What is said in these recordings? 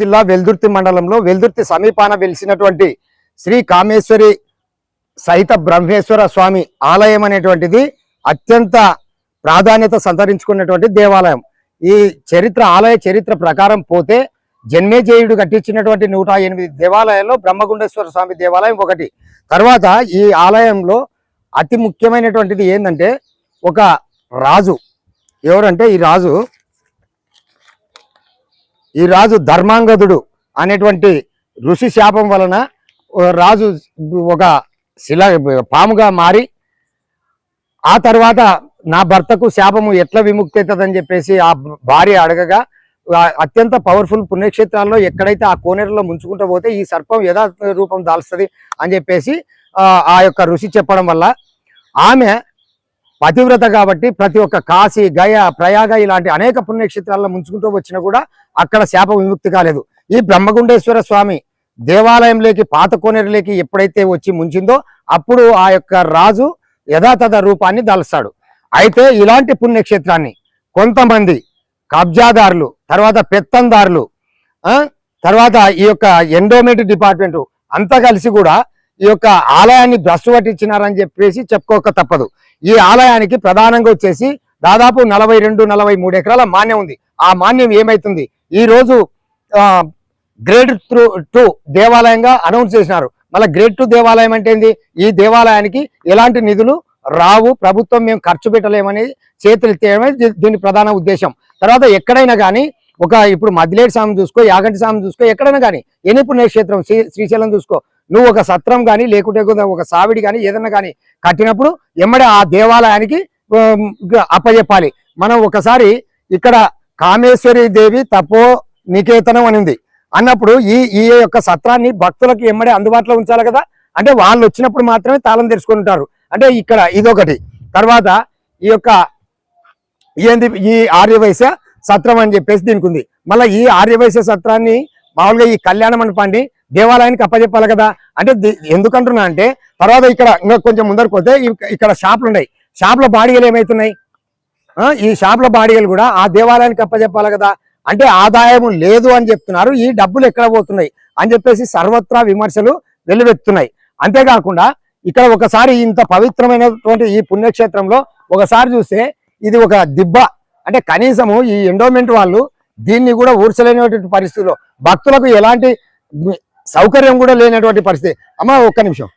జిల్లా వెల్దుర్తి మండలంలో వెల్దుర్తి సమీపాన వెలిసినటువంటి శ్రీ కామేశ్వరి సహిత బ్రహ్మేశ్వర స్వామి ఆలయం అనేటువంటిది అత్యంత ప్రాధాన్యత సంతరించుకున్నటువంటి దేవాలయం. ఈ చరిత్ర ఆలయ చరిత్ర ప్రకారం పోతే జన్మేజయుడు కట్టించినటువంటి నూట ఎనిమిది దేవాలయాల్లో బ్రహ్మగుండేశ్వర స్వామి దేవాలయం ఒకటి. తర్వాత ఈ ఆలయంలో అతి ముఖ్యమైనటువంటిది ఏంటంటే ఒక రాజు. ఎవరంటే ఈ రాజు ఈ రాజు ధర్మాంగదుడు అనేటువంటి ఋషి శాపం వలన ఓ రాజు ఒక శిల పాముగా మారి ఆ తర్వాత నా భర్తకు శాపము ఎట్లా విముక్తి అవుతుందని చెప్పేసి ఆ భార్య అడగగా అత్యంత పవర్ఫుల్ పుణ్యక్షేత్రాల్లో ఎక్కడైతే ఆ కోనేరులో ముంచుకుంటూ పోతే ఈ సర్పం యథా రూపం దాల్స్తుంది అని చెప్పేసి ఆ యొక్క ఋషి చెప్పడం వల్ల ఆమె పతివ్రత కాబట్టి ప్రతి ఒక్క కాశీ గయ ప్రయాగ ఇలాంటి అనేక పుణ్యక్షేత్రాల్లో ముంచుకుంటూ వచ్చినా కూడా అక్కడ శాప విముక్తి కాలేదు. ఈ బ్రహ్మగుండేశ్వర స్వామి దేవాలయంలోకి పాత కోనేరులోకి ఎప్పుడైతే వచ్చి ముంచిందో అప్పుడు ఆ యొక్క రాజు యథాతథ రూపాన్ని దాల్స్తాడు అయితే ఇలాంటి పుణ్యక్షేత్రాన్ని కొంతమంది కబ్జాదారులు తర్వాత పెత్తందారులు తర్వాత ఈ యొక్క ఎండోమెంట్ డిపార్ట్మెంటు అంతా కలిసి కూడా ఈ యొక్క ఆలయాన్ని భ్రష్టు పట్టించినారని చెప్పేసి చెప్పుకోక తప్పదు. ఈ ఆలయానికి ప్రధానంగా వచ్చేసి దాదాపు నలభై రెండు నలభై మూడు ఎకరాల మాన్యం ఉంది. ఆ మాన్యం ఏమైతుంది? ఈ రోజు గ్రేడ్ త్రూ టూ దేవాలయంగా అనౌన్స్ చేసినారు. మళ్ళీ గ్రేడ్ టూ దేవాలయం అంటే ఏంది? ఈ దేవాలయానికి ఎలాంటి నిధులు రావు ప్రభుత్వం మేము ఖర్చు పెట్టలేమని చేతులు తీయడమే దీని ప్రధాన ఉద్దేశం. తర్వాత ఎక్కడైనా కానీ ఒక ఇప్పుడు మదిలేటి స్వామి చూసుకో యాగంటి స్వామి చూసుకో ఎక్కడైనా కానీ ఎన్ని పుణ్యక్షేత్రం శ్రీ శ్రీశైలం చూసుకో. నువ్వు ఒక సత్రం కానీ లేకుంటే ఒక- సావిడి కానీ ఏదైనా కానీ కట్టినప్పుడు ఎమ్మడే ఆ దేవాలయానికి ఉమ్, అప్పచెప్పాలి మనం ఒకసారి ఇక్కడ కామేశ్వరి దేవి తపో నికేతనం అని ఉంది అన్నప్పుడు ఈ ఈ యొక్క సత్రాన్ని భక్తులకు ఎమ్మడే అందుబాటులో ఉంచాలి కదా? అంటే వాళ్ళు వచ్చినప్పుడు మాత్రమే తాళం తెరుచుకొని ఉంటారు. అంటే ఇక్కడ ఇదొకటి. తర్వాత ఈ యొక్క ఏంది ఈ ఆర్యవైశ్య సత్రం అని చెప్పేసి దీనికి ఉంది. మళ్ళీ ఈ ఆర్యవైశ్య సత్రాన్ని మామూలుగా ఈ కళ్యాణ మండపాన్ని దేవాలయానికి అప్పచెప్పాలి కదా? అంటే ఎందుకంటున్నా అంటే తర్వాత ఇక్కడ ఇంకా కొంచెం ముందరకు పోతే ఇక్కడ షాపులు ఉన్నాయి. షాపుల బాడీలు ఏమవుతున్నాయి ఈ షాపుల బాడీలు కూడా ఆ దేవాలయానికి అప్పచెప్పాలి కదా? అంటే ఆదాయం లేదు అని చెప్తున్నారు. ఈ డబ్బులు ఎక్కడ పోతున్నాయి? అని చెప్పేసి సర్వత్రా విమర్శలు వెల్లువెత్తున్నాయి అంతేకాకుండా ఇక్కడ ఒకసారి ఇంత పవిత్రమైనటువంటి ఈ పుణ్యక్షేత్రంలో ఒకసారి చూస్తే ఇది ఒక దిబ్బ. అంటే కనీసము ఈ ఎండోమెంట్ వాళ్ళు దీన్ని కూడా ఊర్చలేనటువంటి పరిస్థితిలో భక్తులకు ఎలాంటి సౌకర్యం కూడా లేనటువంటి పరిస్థితి. అమ్మా ఒక్క నిమిషం.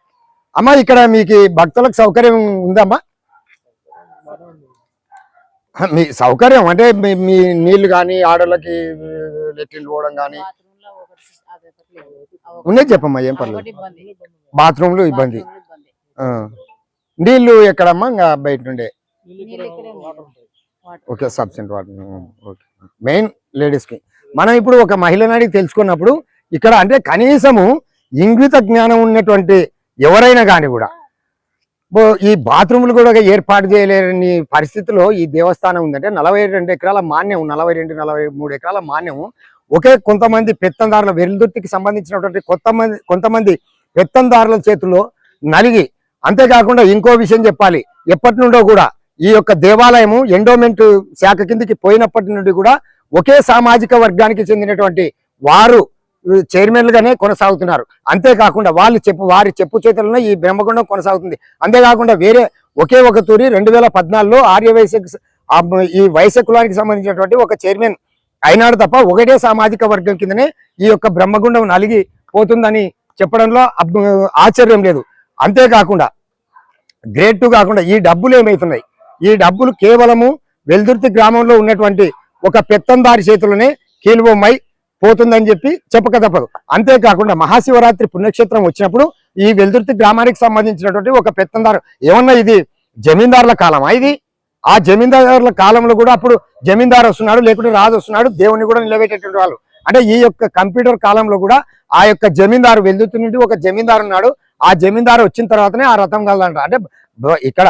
అమ్మా ఇక్కడ మీకు భక్తులకు సౌకర్యం ఉందమ్మా మీ సౌకర్యం అంటే మీ మీ నీళ్ళు కానీ ఆడోళ్ళకి లెట్రిన్ పోవడం కానీ బాత్రూమ్ ఉన్నది చెప్పమ్మా ఏం పర్లేదు. బాత్రూంలు ఇబ్బంది. బాత్రూమ్లు ఇబ్బంది నీళ్ళు ఎక్కడమ్మా? ఇంకా బయట నుండే. ఓకే సబ్సెంట్ వాటర్. ఓకే. మెయిన్ లేడీస్కి. మనం ఇప్పుడు ఒక మహిళని అడిగి తెలుసుకున్నప్పుడు ఇక్కడ అంటే కనీసము ఇంగిత జ్ఞానం ఉన్నటువంటి ఎవరైనా కానీ కూడా. ఈ బాత్రూములు కూడా ఏర్పాటు చేయలేని పరిస్థితిలో ఈ దేవస్థానం ఉందంటే నలభై రెండు ఎకరాల మాన్యం నలభై రెండు నలభై మూడు ఎకరాల మాన్యం ఒకే కొంతమంది పెత్తందారుల వెలుదుర్తికి సంబంధించినటువంటి కొంతమంది కొంతమంది పెత్తందారుల చేతుల్లో నలిగి అంతేకాకుండా ఇంకో విషయం చెప్పాలి. ఎప్పటి నుండో కూడా ఈ యొక్క దేవాలయము ఎండోమెంట్ శాఖ కిందకి పోయినప్పటి నుండి కూడా ఒకే సామాజిక వర్గానికి చెందినటువంటి వారు చైర్మన్లుగానే కొనసాగుతున్నారు. అంతేకాకుండా వాళ్ళు చెప్పు వారి చెప్పు చేతుల్లో ఈ బ్రహ్మగుండం కొనసాగుతుంది. అంతేకాకుండా వేరే ఒకే ఒక తూరి రెండు వేల పద్నాలుగులో ఆర్యవైశ్య ఈ వైశ్య కులానికి సంబంధించినటువంటి ఒక చైర్మన్ అయినాడు తప్ప ఒకటే సామాజిక వర్గం కిందనే ఈ యొక్క బ్రహ్మగుండం నలిగి పోతుందని చెప్పడంలో ఆశ్చర్యం లేదు. అంతేకాకుండా గ్రేట్ టూ కాకుండా ఈ డబ్బులు ఏమవుతున్నాయి ఈ డబ్బులు కేవలము వెల్దుర్తి గ్రామంలో ఉన్నటువంటి ఒక పెత్తందారి చేతులనే కీలుబొమ్మై పోతుందని చెప్పి చెప్పక తప్పదు. అంతేకాకుండా మహాశివరాత్రి పుణ్యక్షేత్రం వచ్చినప్పుడు ఈ వెల్దుర్తి గ్రామానికి సంబంధించినటువంటి ఒక పెత్తందారు ఏమన్నా ఇది జమీందారుల కాలమా ఇది? ఆ జమీందారుల కాలంలో కూడా అప్పుడు జమీందారు వస్తున్నాడు లేకుంటే రాజు వస్తున్నాడు దేవుణ్ణి కూడా నిలబెట్టేటువంటి వాళ్ళు. అంటే ఈ యొక్క కంప్యూటర్ కాలంలో కూడా ఆ యొక్క జమీందారు వెల్దుర్తి నుండి ఒక జమీందారు ఉన్నాడు. ఆ జమీందారు వచ్చిన తర్వాతనే ఆ రథం కలదంట. అంటే ఇక్కడ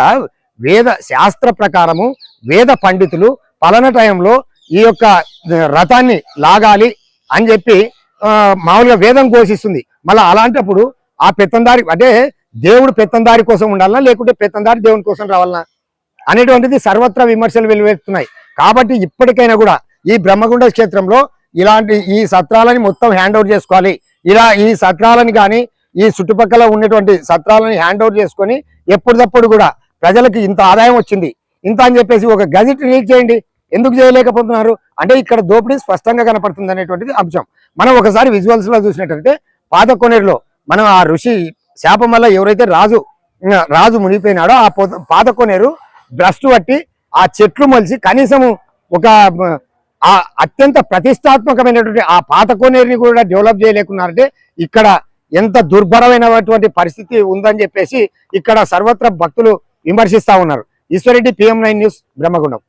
వేద శాస్త్ర ప్రకారము వేద పండితులు పలన టైంలో ఈ యొక్క రథాన్ని లాగాలి అని చెప్పి మామూలుగా వేదం ఘోషిస్తుంది. మళ్ళీ అలాంటప్పుడు ఆ పెత్తందారి అంటే దేవుడు పెత్తందారి కోసం ఉండాలనా లేకుంటే పెత్తందారి దేవుని కోసం రావాలనా అనేటువంటిది సర్వత్రా విమర్శలు వెలువెత్తున్నాయి. కాబట్టి ఇప్పటికైనా కూడా ఈ బ్రహ్మగుండ క్షేత్రంలో ఇలాంటి ఈ సత్రాలని మొత్తం హ్యాండ్ ఓవర్ చేసుకోవాలి. ఇలా ఈ సత్రాలని కానీ ఈ చుట్టుపక్కల ఉన్నటువంటి సత్రాలని హ్యాండ్ ఓవర్ చేసుకొని ఎప్పటికప్పుడు కూడా ప్రజలకు ఇంత ఆదాయం వచ్చింది. ఇంత అని చెప్పేసి ఒక గజెట్ రిలీజ్ చేయండి. ఎందుకు చేయలేకపోతున్నారు? అంటే ఇక్కడ దోపిడీ స్పష్టంగా కనపడుతుంది అనేటువంటిది అంశం. మనం ఒకసారి విజువల్స్లో చూసినట్టయితే పాత కొనేరులో మనం ఆ ఋషి శాపం వల్ల ఎవరైతే రాజు రాజు మునిగిపోయినాడో ఆ పాత కొనేరు బ్రష్ పట్టి ఆ చెట్లు మొలిచి కనీసం ఒక ఆ అత్యంత ప్రతిష్టాత్మకమైనటువంటి ఆ పాత కోనేరుని కూడా డెవలప్ చేయలేకున్నారంటే ఇక్కడ ఎంత దుర్భరమైనటువంటి పరిస్థితి ఉందని చెప్పేసి ఇక్కడ సర్వత్ర భక్తులు విమర్శిస్తా ఉన్నారు. Eshwar Reddy PM nine news Brahmagundam.